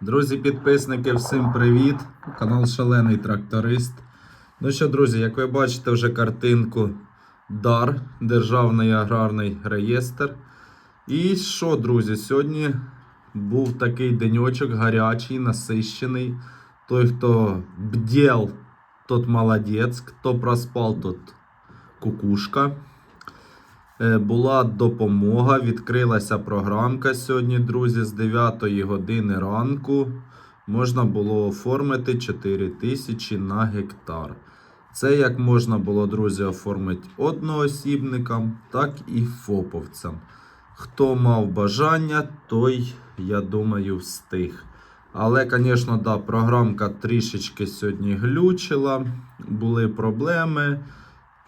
Друзі, підписники, всім привіт! Канал Шалений Тракторист. Ну що, друзі, як ви бачите, вже картинку ДАР, Державний аграрний реєстр. І що, друзі, сьогодні був такий денечок гарячий, насищений. Той, хто бдел, тот молодець, хто проспав, тот кукушка. Е, Була допомога, відкрилася програмка сьогодні, друзі, з 9 години ранку можна було оформити 4 тисячі на гектар. Це як можна було, друзі, оформити одноосібникам, так і фоповцям. Хто мав бажання, той, я думаю, встиг. Але, звісно, да, програмка трішечки сьогодні глючила, були проблеми.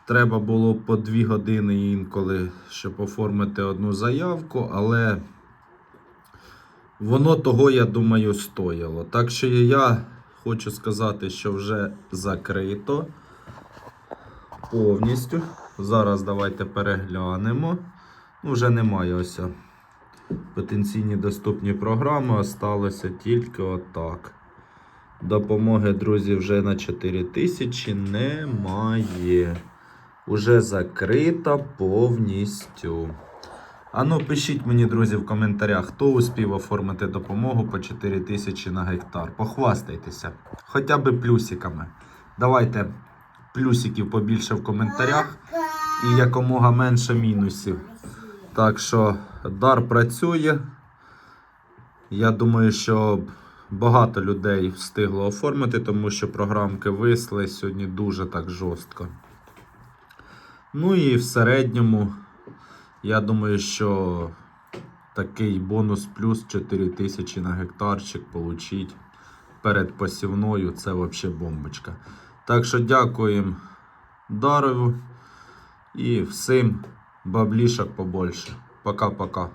Треба було по 2 години інколи, щоб оформити одну заявку, але воно того, я думаю, стояло. Так що я хочу сказати, що вже закрито повністю. Зараз давайте переглянемо. Ну, вже немає ось потенційні доступні програми, осталося тільки отак. Допомоги, друзі, вже на 4 тисячі немає. Уже закрита повністю. А ну, пишіть мені, друзі, в коментарях, хто успів оформити допомогу по 4 тисячі на гектар. Похвастайтеся. Хоча б плюсиками. Давайте плюсиків побільше в коментарях і якомога менше мінусів. Так що дар працює. Я думаю, що багато людей встигло оформити, тому що програмки висли сьогодні дуже так жорстко. Ну і в середньому, я думаю, що такий бонус плюс 4 тисячі на гектарчик получить перед посівною. Це взагалі бомбочка. Так що дякуємо Дарову і всім баблішок побольше. Пока-пока.